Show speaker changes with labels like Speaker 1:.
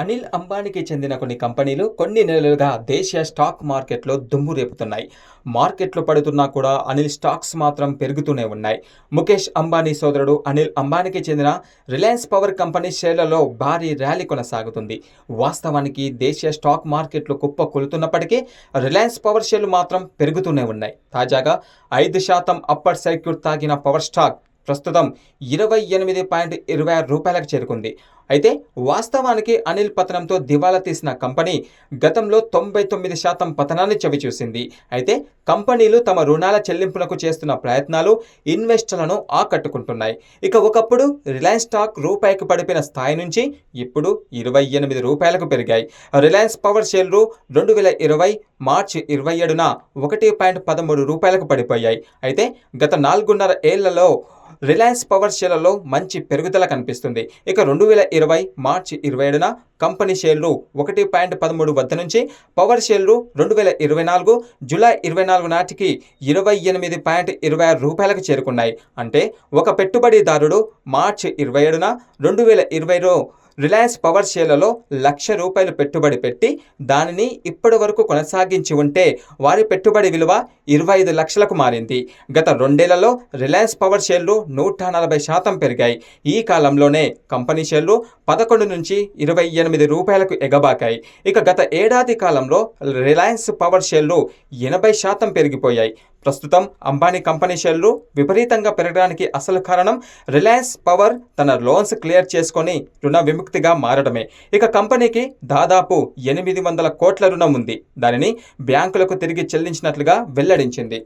Speaker 1: అనిల్ అంబానీకి చెందిన కొన్ని కంపెనీలు కొన్ని నెలలుగా దేశీయ స్టాక్ మార్కెట్లో దుమ్ము రేపుతున్నాయి. మార్కెట్లు పడుతున్నా కూడా అనిల్ స్టాక్స్ మాత్రం పెరుగుతూనే ఉన్నాయి. ముఖేష్ అంబానీ సోదరుడు అనిల్ అంబానీకి చెందిన రిలయన్స్ పవర్ కంపెనీ షేర్లలో భారీ ర్యాలీ కొనసాగుతుంది. వాస్తవానికి దేశీయ స్టాక్ మార్కెట్లు కుప్ప కొలుతున్నప్పటికీ రిలయన్స్ పవర్ షేర్లు మాత్రం పెరుగుతూనే ఉన్నాయి. తాజాగా ఐదు శాతం అప్పర్ సర్క్యూట్ తాగిన పవర్ స్టాక్ ప్రస్తుతం ఇరవై ఎనిమిది పాయింట్ ఇరవై ఆరు రూపాయలకు చేరుకుంది. అయితే వాస్తవానికి అనిల్ పతనంతో దివాలా తీసిన కంపెనీ గతంలో తొంభై తొమ్మిది శాతం పతనాన్ని చవిచూసింది. అయితే కంపెనీలు తమ రుణాల చెల్లింపులకు చేస్తున్న ప్రయత్నాలు ఇన్వెస్టర్లను ఆకట్టుకుంటున్నాయి. ఇక ఒకప్పుడు రిలయన్స్ స్టాక్ రూపాయికి పడిపోయిన స్థాయి నుంచి ఇప్పుడు ఇరవై ఎనిమిది రూపాయలకు పెరిగాయి. రిలయన్స్ పవర్ షేర్లు రెండు వేల ఇరవై మార్చి ఇరవై ఏడున ఒకటి పాయింట్ పదమూడు రూపాయలకు పడిపోయాయి. అయితే గత నాలుగున్నర ఏళ్ళలో రిలయన్స్ పవర్ షేర్లలో మంచి పెరుగుదల కనిపిస్తుంది. ఇక రెండు వేల ఇరవై మార్చి ఇరవై ఏడున కంపెనీ షేర్లు ఒకటి పాయింట్ పదమూడు వద్ద నుంచి పవర్ షేర్లు రెండు వేల ఇరవై నాలుగు జూలై ఇరవై నాలుగు నాటికి ఇరవై ఎనిమిది పాయింట్ ఇరవై ఆరు రూపాయలకు చేరుకున్నాయి. అంటే ఒక పెట్టుబడిదారుడు మార్చి ఇరవై ఏడున రెండు వేల ఇరవైలో రిలయన్స్ పవర్ షేర్లలో లక్ష రూపాయలు పెట్టుబడి పెట్టి దానిని ఇప్పటి వరకు కొనసాగించి ఉంటే వారి పెట్టుబడి విలువ ఇరవై ఐదు లక్షలకు మారింది. గత రెండేళ్ళలో రిలయన్స్ పవర్ షేర్లు నూట నలభై శాతం పెరిగాయి. ఈ కాలంలోనే కంపెనీ షేర్లు పదకొండు నుంచి ఇరవై ఎనిమిది రూపాయలకు ఎగబాకాయి. ఇక గత ఏడాది కాలంలో రిలయన్స్ పవర్ షేర్లు ఎనభై శాతం పెరిగిపోయాయి. ప్రస్తుతం అంబానీ కంపెనీ షేర్లు విపరీతంగా పెరగడానికి అసలు కారణం రిలయన్స్ పవర్ తన లోన్స్ క్లియర్ చేసుకొని రుణ విముక్తిగా మారడమే. ఇక కంపెనీకి దాదాపు ఎనిమిది వందల కోట్ల రుణం ఉంది. దానిని బ్యాంకులకు తిరిగి చెల్లించినట్లుగా వెల్లడించింది.